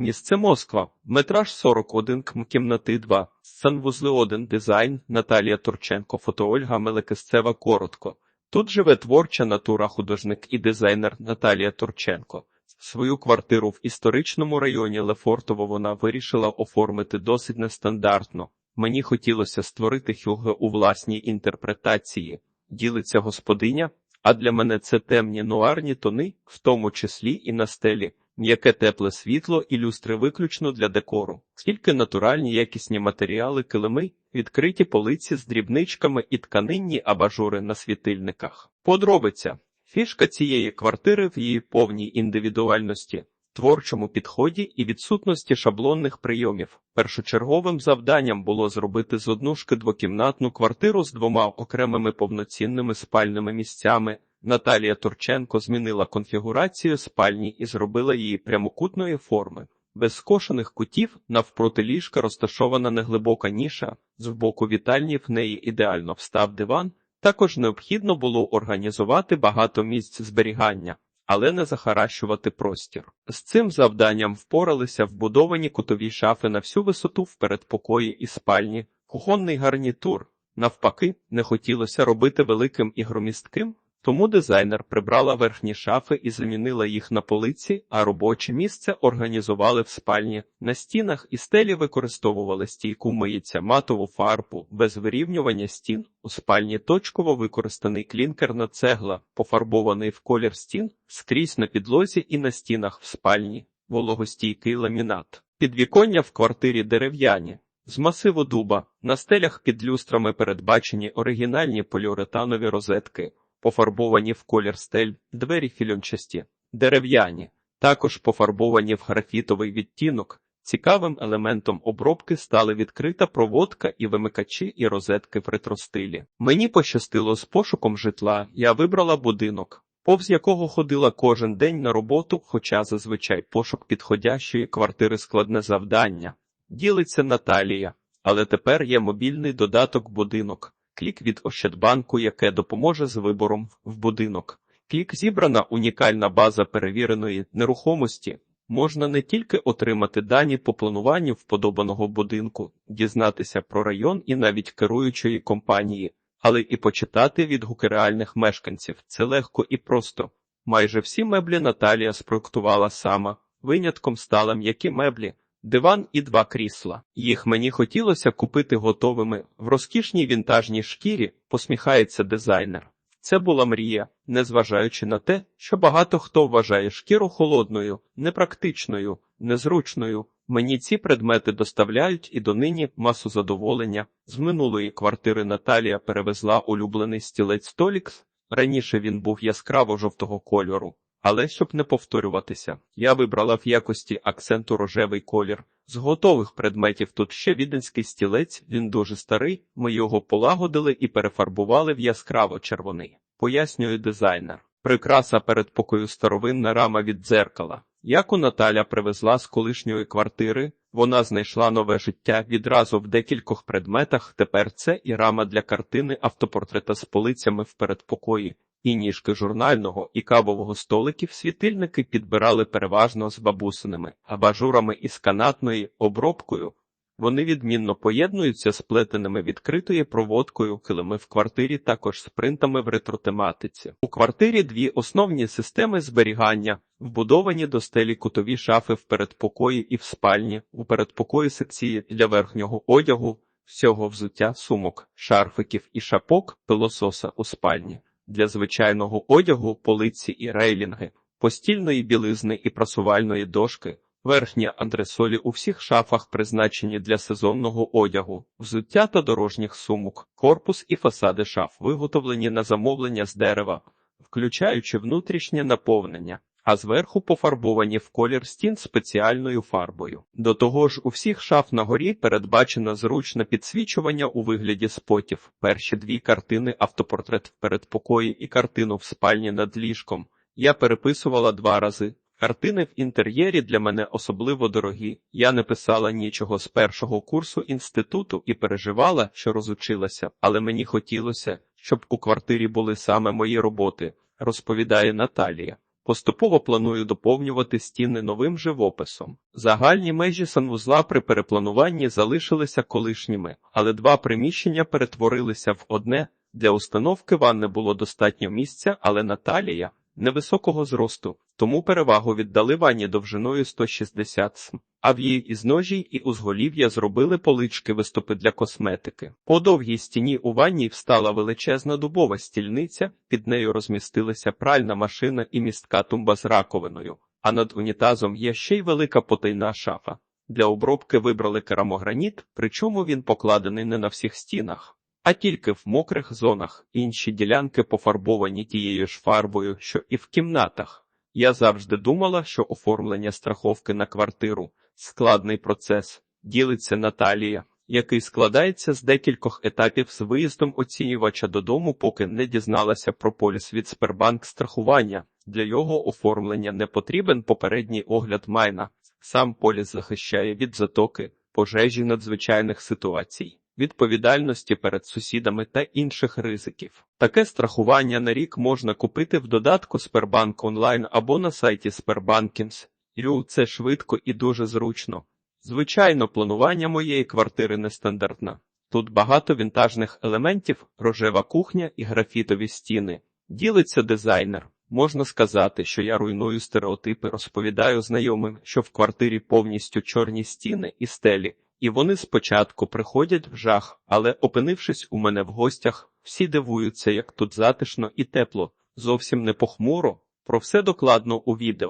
Місце Москва. Метраж 41 км кімнати 2. Санвузли 1 дизайн Наталія Турченко, фото Ольга Мелекисцева коротко. Тут живе творча натура художник і дизайнер Наталія Турченко. Свою квартиру в історичному районі Лефортово вона вирішила оформити досить нестандартно. Мені хотілося створити Хюго у власній інтерпретації. Ділиться господиня, а для мене це темні нуарні тони, в тому числі і на стелі, м'яке тепле світло і люстри виключно для декору, тільки натуральні якісні матеріали, килими, відкриті полиці з дрібничками і тканинні абажури на світильниках. Подробиця. Фішка цієї квартири в її повній індивідуальності, творчому підході і відсутності шаблонних прийомів. Першочерговим завданням було зробити з однушки двокімнатну квартиру з двома окремими повноцінними спальними місцями. Наталія Турченко змінила конфігурацію спальні і зробила її прямокутної форми. Без скошених кутів навпроти ліжка розташована неглибока ніша, з боку вітальні в неї ідеально встав диван. Також необхідно було організувати багато місць зберігання, але не захаращувати простір. З цим завданням впоралися вбудовані кутові шафи на всю висоту в передпокої і спальні, кухонний гарнітур. Навпаки, не хотілося робити великим і громістким, тому дизайнер прибрала верхні шафи і замінила їх на полиці, а робоче місце організували в спальні. На стінах і стелі використовували стійку миється матову фарбу, без вирівнювання стін. У спальні точково використаний клінкерна цегла, пофарбований в колір стін, скрізь на підлозі і на стінах в спальні, вологостійкий ламінат. Підвіконня в квартирі дерев'яні. З масиву дуба на стелях під люстрами передбачені оригінальні поліуретанові розетки пофарбовані в колір стель, двері фільончасті, дерев'яні, також пофарбовані в графітовий відтінок. Цікавим елементом обробки стали відкрита проводка і вимикачі і розетки в ретростилі. Мені пощастило з пошуком житла, я вибрала будинок, повз якого ходила кожен день на роботу, хоча зазвичай пошук підходящої квартири складне завдання. Ділиться Наталія, але тепер є мобільний додаток будинок. Клік від Ощадбанку, яке допоможе з вибором в будинок. Клік зібрана унікальна база перевіреної нерухомості. Можна не тільки отримати дані по плануванню вподобаного будинку, дізнатися про район і навіть керуючої компанії, але і почитати відгуки реальних мешканців. Це легко і просто. Майже всі меблі Наталія спроектувала сама. Винятком стали м'які меблі. Диван і два крісла. Їх мені хотілося купити готовими в розкішній вінтажній шкірі, посміхається дизайнер. Це була мрія, незважаючи на те, що багато хто вважає шкіру холодною, непрактичною, незручною. Мені ці предмети доставляють і донині масу задоволення. З минулої квартири Наталія перевезла улюблений стілець Толікс. Раніше він був яскраво жовтого кольору. Але щоб не повторюватися, я вибрала в якості акценту рожевий колір. З готових предметів тут ще віденський стілець, він дуже старий. Ми його полагодили і перефарбували в яскраво червоний. Пояснює дизайнер. Прикраса передпокою старовинна рама від дзеркала. Яку Наталя привезла з колишньої квартири, вона знайшла нове життя відразу в декількох предметах. Тепер це і рама для картини автопортрета з полицями в передпокої. І ніжки журнального і кавового столиків світильники підбирали переважно з бабусиними абажурами із канатною обробкою. Вони відмінно поєднуються з плетеними відкритою проводкою килими в квартирі, також з принтами в ретротематиці. У квартирі дві основні системи зберігання, вбудовані до стелі кутові шафи в передпокої і в спальні, у передпокої секції для верхнього одягу, всього взуття, сумок, шарфиків і шапок, пилососа у спальні для звичайного одягу, полиці і рейлінги, постільної білизни і прасувальної дошки, верхні андресолі у всіх шафах призначені для сезонного одягу, взуття та дорожніх сумок, корпус і фасади шаф виготовлені на замовлення з дерева, включаючи внутрішнє наповнення. А зверху пофарбовані в колір стін спеціальною фарбою. До того ж, у всіх шаф на горі передбачено зручне підсвічування у вигляді спотів. Перші дві картини автопортрет в передпокої і картину в спальні над ліжком. Я переписувала два рази. Картини в інтер'єрі для мене особливо дорогі. Я не писала нічого з першого курсу інституту і переживала, що розучилася, але мені хотілося, щоб у квартирі були саме мої роботи, розповідає Наталія. Поступово планую доповнювати стіни новим живописом. Загальні межі санвузла при переплануванні залишилися колишніми, але два приміщення перетворилися в одне. Для установки ванни було достатньо місця, але Наталія невисокого зросту, тому перевагу віддали ванні довжиною 160 см. А в її ізножі і узголів'я зробили полички виступи для косметики. По довгій стіні у ванні встала величезна дубова стільниця, під нею розмістилася пральна машина і містка тумба з раковиною, а над унітазом є ще й велика потайна шафа. Для обробки вибрали керамограніт, причому він покладений не на всіх стінах а тільки в мокрих зонах, інші ділянки пофарбовані тією ж фарбою, що і в кімнатах. Я завжди думала, що оформлення страховки на квартиру складний процес, ділиться Наталія, який складається з декількох етапів з виїздом оцінювача додому, поки не дізналася про поліс від Сбербанк страхування. Для його оформлення не потрібен попередній огляд майна. Сам поліс захищає від затоки, пожежі надзвичайних ситуацій відповідальності перед сусідами та інших ризиків. Таке страхування на рік можна купити в додатку Сбербанк онлайн або на сайті Sberbankins. Ю, це швидко і дуже зручно. Звичайно, планування моєї квартири нестандартне. Тут багато вінтажних елементів, рожева кухня і графітові стіни. Ділиться дизайнер. Можна сказати, що я руйную стереотипи, розповідаю знайомим, що в квартирі повністю чорні стіни і стелі, і вони спочатку приходять в жах, але, опинившись у мене в гостях, всі дивуються, як тут затишно і тепло, зовсім не похмуро. Про все докладно у відео.